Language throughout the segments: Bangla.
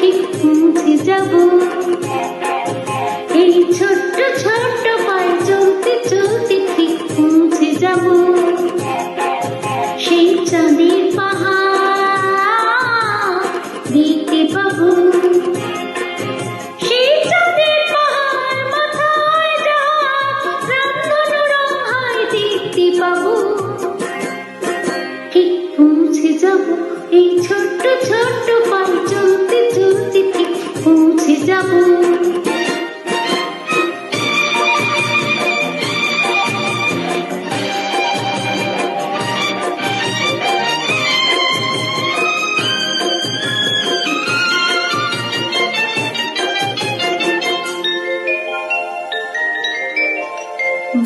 ঠিক পৌঁছে যাব। এই ছোট্ট ছোট্ট পায়ে চলতে চলতে ঠিক পৌঁছে যাব। সেই চাঁদের পাহাড় দেখতে পাবো। পাবো। ঠিক ছোট্ট ছোট্ট পায়ে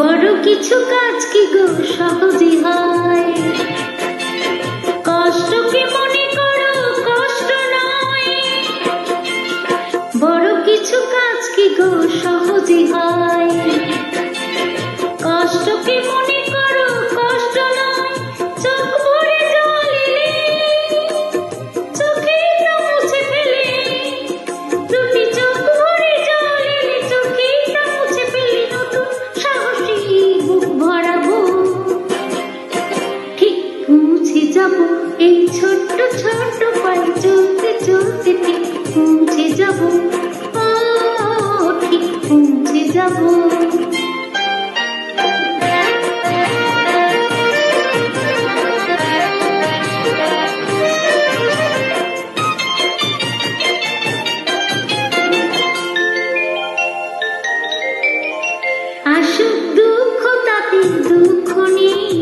বড় কিছু কাজ কি গো? সহজে হয়। কষ্ট কি মনে করো? কষ্ট নয়। বড় কিছু কাজ কি গো? সহজে হয়। কষ্ট কি মনে পৌঁছে যাব এই ছোট্ট ছোট্ট পায়ে চলতে চলতে ঠিক পৌঁছে যাব। ঠিক পৌঁছে যাব। আসুক দুঃখ, তাতে দুঃখ নেই।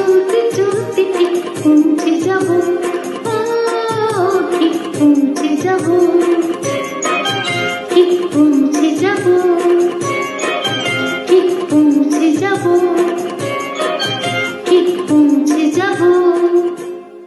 পৌঁছে যাব ঠিক পৌঁছে যাব ঠিক পৌঁছে যাব।